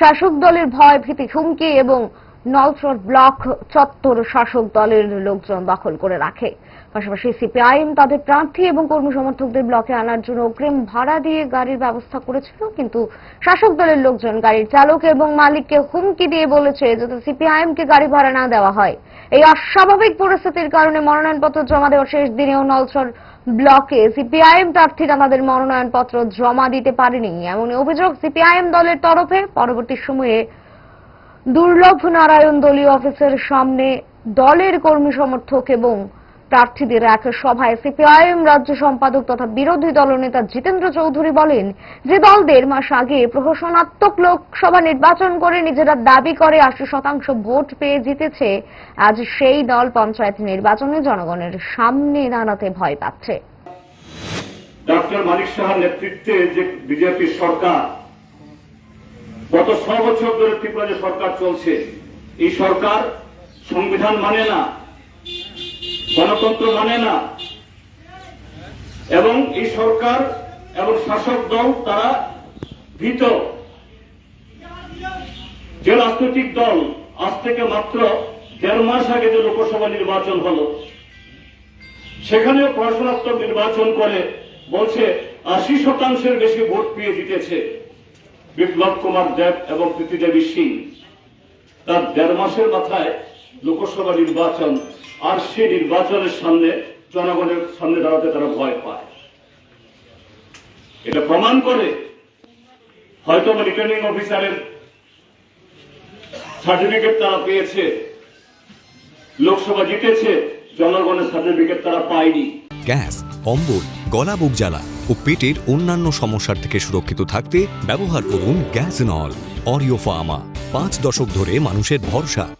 শাসক দলের ভয় ভীতি হুমকি এবং নলচর ব্লক চত্বর শাসক দলের লোকজন দখল করে রাখে। পাশাপাশি সিপিআইএম তাদের প্রার্থী এবং কর্মী সমর্থকদের ব্লকে আনার জন্য অগ্রিম ভাড়া দিয়ে গাড়ির ব্যবস্থা করেছিল, কিন্তু শাসক দলের লোকজন গাড়ির চালক এবং মালিককে হুমকি দিয়ে বলেছে যাতে সিপিআইএমকে গাড়ি ভাড়া না দেওয়া হয়। এই অস্বাভাবিক পরিস্থিতির কারণে মনোনয়নপত্র জমা দেওয়ার শেষ দিনেও নলছর ব্লকে সিপিআইএম প্রার্থীরা তাদের মনোনয়নপত্র জমা দিতে পারেনি। এমন অভিযোগ সিপিআইএম দলের তরফে। পরবর্তী সময়ে দুর্লভ নারায়ণ দলীয় অফিসের সামনে দলের কর্মী সমর্থক এবং প্রার্থীদের এক সভায় সিপিআইএম রাজ্য সম্পাদক তথা বিরোধী দলনেতা জিতেন্দ্র চৌধুরী বলেন, যে দল দেড় মাস আগে প্রহসনাত্মক লোকসভা নির্বাচন করে নিজেরা দাবি করে আশি শতাংশ ভোট পেয়ে জিতেছে, আজ সেই দল পঞ্চায়েত নির্বাচনে জনগণের সামনে দাঁড়াতে ভয় পাচ্ছে। ডক্টর মানিক সাহার নেতৃত্বে যে বিজেপি সরকার, গত ছ বছর ধরে ত্রিপুরা যে সরকার চলছে। এই সরকার সংবিধান মানে না গণতন্ত্র মানে না। এবং এই সরকার এবং শাসক দল তারা ভীত। যে রাজনৈতিক দল আজ থেকে মাত্র দেড় মাস আগে যে লোকসভা নির্বাচন হলো, সেখানেও পড়াশোনাত্মক নির্বাচন করে বলছে আশি শতাংশের বেশি ভোট পেয়ে জিতেছে বিপ্লব কুমার দেব এবং প্রীতিদেবী সিং। তার দেড় মাসের মাথায় লোকসভা নির্বাচন আর সেই নির্বাচনের সামনে, জনগণের সামনে দাঁড়াতে তারা ভয় পায়। এটা প্রমাণ করে হয়তো রিটার্নিং অফিসারের সার্টিফিকেট তারা পেয়েছে, লোকসভা জিতেছে, জনগণের সার্টিফিকেট তারা পায়নি। গ্যাস, অম্বল, গলা, বুক জ্বালা ও পেটের অন্যান্য সমস্যার থেকে সুরক্ষিত থাকতে ব্যবহার করুন গ্যাস নল, অরিও ফার্মা। পাঁচ দশক ধরে মানুষের ভরসা।